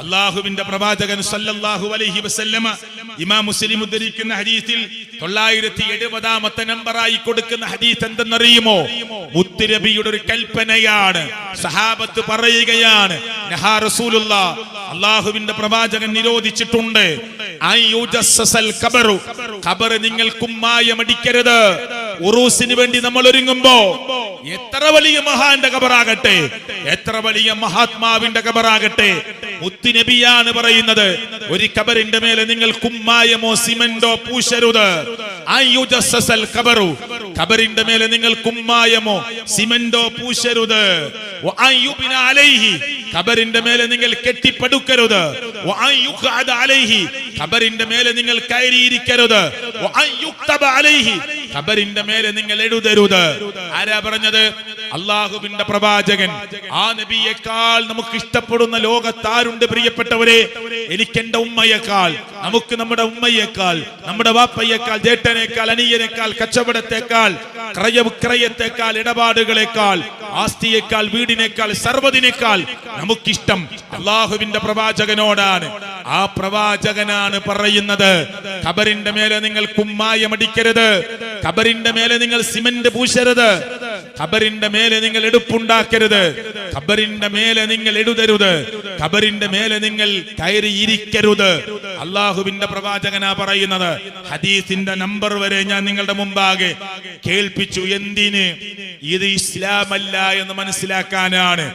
അള്ളാഹുവിന്റെ പ്രവാചകൻ സല്ലല്ലാഹു അലൈഹി വസല്ലമ ഇമാം മുസ്ലിം ഉദ്ധരിക്കുന്ന ഹദീസിൽ തൊള്ളായിരത്തി എഴുപതാമത്തെ നമ്പറായി കൊടുക്കുന്ന ഹദീസ് എന്തെന്നറിയുമോ? മുത്തുരബിയുടെ ഒരു കൽപ്പനയാണ്. സഹാബത്ത് പറയുകയാണ് അള്ളാഹുവിന്റെ പ്രവാചകൻ നിരോധിച്ചിട്ടുണ്ട്. ഖബറ്. നിങ്ങൾ കുമ്മായമടിക്കരുത് ഉറൂസിന് വേണ്ടി നമ്മൾ ഒരുങ്ങുമ്പോ എത്ര വലിയ മഹാന്റെ ഖബറാകട്ടെ? എത്ര വലിയ മഹാത്മാവിന്റെ കബറാകട്ടെ? മുത്തുനബിയാണ് പറയുന്നത്. ഒരു കബറിന്റെ മേലെ നിങ്ങൾ കുമ്മായമോ സിമന്റോ പൂശരുത്. കബറു കബറിന്റെ മേലെ നിങ്ങൾ കുമ്മായമോ സിമന്റോ പൂശരുത്. കബറിന്റെ മേലെ നിങ്ങൾ കെട്ടിപ്പടുക്കരുത്. ഖബറിന്റെ മേലെ നിങ്ങൾ കയറിയിരിക്കരുത്. ഖബറിന്റെ മേലെ നിങ്ങൾ എഴുതരുത്. ആരാ പറഞ്ഞത്? അള്ളാഹുവിന്റെ പ്രവാചകൻ. ആ നബിയേക്കാൾ നമുക്ക് ഇഷ്ടപ്പെടുന്ന ലോകത്താരുണ്ട് പ്രിയപ്പെട്ടവരെ? എനിക്ക് എന്റെ ഉമ്മയേക്കാൾ നമുക്ക് നമ്മുടെ ഉമ്മയേക്കാൾ നമ്മുടെ വാപ്പയേക്കാൾ ജേട്ടനേക്കാൾ അനിയനേക്കാൾ കച്ചവടത്തെക്കാൾ ക്രയവിക്രയത്തെക്കാൾ ഇടപാടുകളെക്കാൾ ആസ്തിയേക്കാൾ വീടിനേക്കാൾ സർവതിനേക്കാൾ നമുക്കിഷ്ടം അള്ളാഹുവിന്റെ പ്രവാചകനോടാണ്. ആ പ്രവാചകനാണ് പറയുന്നത് ഖബറിന്റെ മേലെ നിങ്ങൾ കുമ്മായമടിക്കരുത് ഖബറിന്റെ മേലെ നിങ്ങൾ സിമന്റ് പൂശരുത് ഖബറിന്റെ മേലെ നിങ്ങൾ എടുപ്പുണ്ടാക്കരുത്. ഖബറിന്റെ മേലെ നിങ്ങൾ എഴുതരുത്. ഖബറിന്റെ മേലെ നിങ്ങൾ കയറി ഇരിക്കരുത് അള്ളാഹുവിന്റെ പ്രവാചകനാ പറയുന്നത് ഹദീസിന്റെ നമ്പർ വരെ ഞാൻ നിങ്ങളുടെ മുമ്പാകെ കേൾപ്പിച്ചു. എന്തിന്? ഇത് ഇസ്ലാമല്ല എന്ന് മനസ്സിലാക്കാനാണ്.